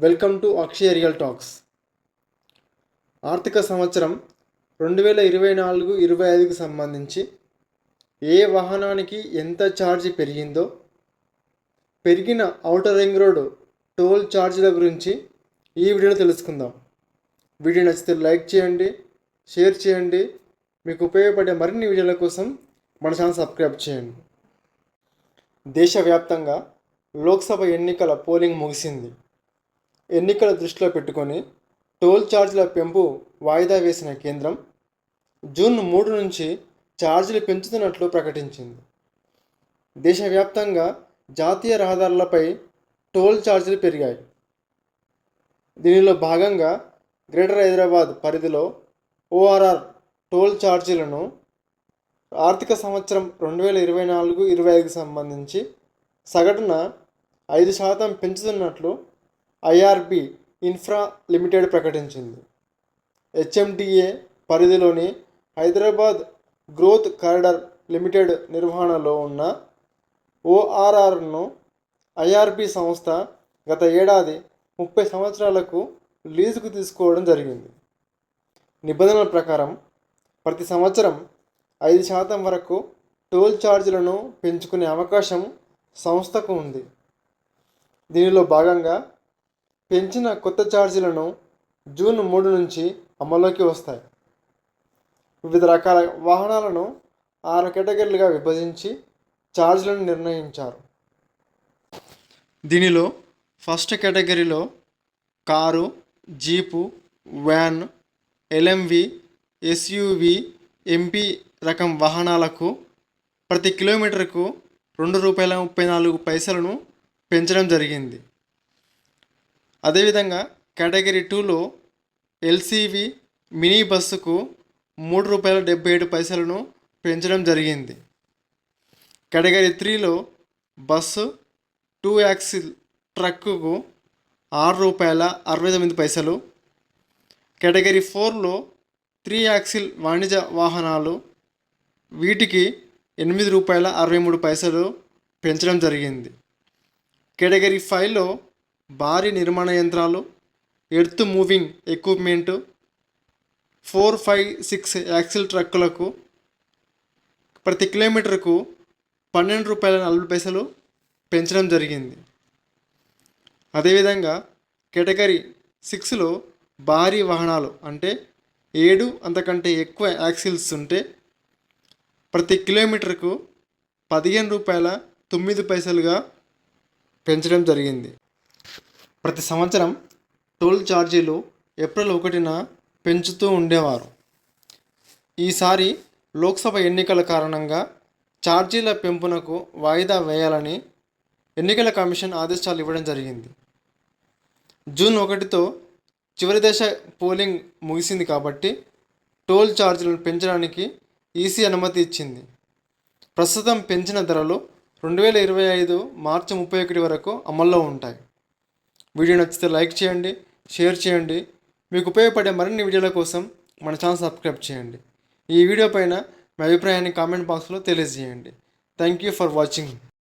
Welcome to Akshaya real talks. ఆర్థిక సంవత్సరం రెండు వేల ఇరవై నాలుగు ఇరవై ఐదుకు సంబంధించి ఏ వాహనానికి ఎంత ఛార్జ్ పెరిగిందో పెరిగిన ఔటర్ రింగ్ రోడ్ టోల్ ఛార్జీల గురించి ఈ వీడియోలో తెలుసుకుందాం. వీడియో నచ్చితే లైక్ చేయండి షేర్ చేయండి మీకు ఉపయోగపడే మరిన్ని వీడియోల కోసం మన ఛానల్ సబ్స్క్రైబ్ చేయండి. దేశవ్యాప్తంగా లోక్సభ ఎన్నికల పోలింగ్ ముగిసింది. ఎన్నికల దృష్టిలో పెట్టుకొని టోల్ ఛార్జీల పెంపు వాయిదా వేసిన కేంద్రం జూన్ మూడు నుంచి ఛార్జీలు పెంచుతున్నట్లు ప్రకటించింది. దేశవ్యాప్తంగా జాతీయ రహదారులపై టోల్ ఛార్జీలు పెరిగాయి. దీనిలో భాగంగా గ్రేటర్ హైదరాబాద్ పరిధిలో ఓఆర్ఆర్ టోల్ ఛార్జీలను ఆర్థిక సంవత్సరం రెండు వేల ఇరవై నాలుగు ఇరవై ఐదుకి సంబంధించి సగటున ఐదు శాతం పెంచుతున్నట్లు ఐఆర్బి ఇన్ఫ్రా లిమిటెడ్ ప్రకటించింది. హెచ్ఎండిఏ పరిధిలోని హైదరాబాద్ గ్రోత్ కారిడార్ లిమిటెడ్ నిర్వహణలో ఉన్న ఓఆర్ఆర్ను ఐఆర్బి సంస్థ గత ఏడాది ముప్పై సంవత్సరాలకు లీజుకు తీసుకోవడం జరిగింది. నిబంధనల ప్రకారం ప్రతి సంవత్సరం ఐదు శాతం వరకు టోల్ ఛార్జీలను పెంచుకునే అవకాశం సంస్థకు ఉంది. దీనిలో భాగంగా పెంచిన కొత్త ఛార్జీలను జూన్ మూడు నుంచి అమల్లోకి వస్తాయి. వివిధ రకాల వాహనాలను ఆరు కేటగిరీలుగా విభజించి ఛార్జీలను నిర్ణయించారు. దీనిలో ఫస్ట్ కేటగిరీలో car jeep van LMV SUV MP రకం వాహనాలకు ప్రతి కిలోమీటర్కు రెండు రూపాయల ముప్పై నాలుగు పైసలను పెంచడం జరిగింది. అదేవిధంగా కేటగిరీ టూలో ఎల్సివి మినీ బస్సుకు మూడు రూపాయల డెబ్బై ఏడు పైసలను పెంచడం జరిగింది. కేటగిరీ త్రీలో బస్సు టూ యాక్సిల్ ట్రక్కుకు ఆరు రూపాయల అరవై తొమ్మిది పైసలు కేటగిరీ ఫోర్లో త్రీ యాక్సిల్ వాణిజ్య వాహనాలు వీటికి ఎనిమిది రూపాయల అరవై మూడు పైసలు పెంచడం జరిగింది. కేటగిరీ ఫైవ్లో భారీ నిర్మాణ యంత్రాలు earth moving equipment four five six axle ట్రక్కులకు ప్రతి కిలోమీటర్కు పన్నెండు రూపాయల నలభై పైసలు పెంచడం జరిగింది. అదేవిధంగా కేటగిరీ సిక్స్లో భారీ వాహనాలు అంటే ఏడు అంతకంటే ఎక్కువ యాక్సిల్స్ ఉంటే ప్రతి కిలోమీటర్కు పదిహేను రూపాయల తొమ్మిది పైసలుగా పెంచడం జరిగింది. ప్రతి సంవత్సరం టోల్ ఛార్జీలు ఏప్రిల్ ఒకటిన పెంచుతూ ఉండేవారు. ఈసారి లోక్సభ ఎన్నికల కారణంగా ఛార్జీల పెంపునకు వాయిదా వేయాలని ఎన్నికల కమిషన్ ఆదేశాలు ఇవ్వడం జరిగింది. జూన్ ఒకటితో చివరి దశ పోలింగ్ ముగిసింది కాబట్టి టోల్ ఛార్జీలను పెంచడానికి ఈసీ అనుమతి ఇచ్చింది. ప్రస్తుతం పెంచిన ధరలు రెండు వేల ఇరవై ఐదు మార్చి ముప్పై ఒకటి వరకు అమల్లో ఉంటాయి. వీడియో నచ్చితే లైక్ చేయండి షేర్ చేయండి. మీకు ఉపయోగపడే మరిన్ని వీడియోల కోసం మన ఛానల్ సబ్స్క్రైబ్ చేయండి. ఈ వీడియో పైన మీ అభిప్రాయాన్ని కామెంట్ బాక్స్లో తెలియజేయండి. Thank you for watching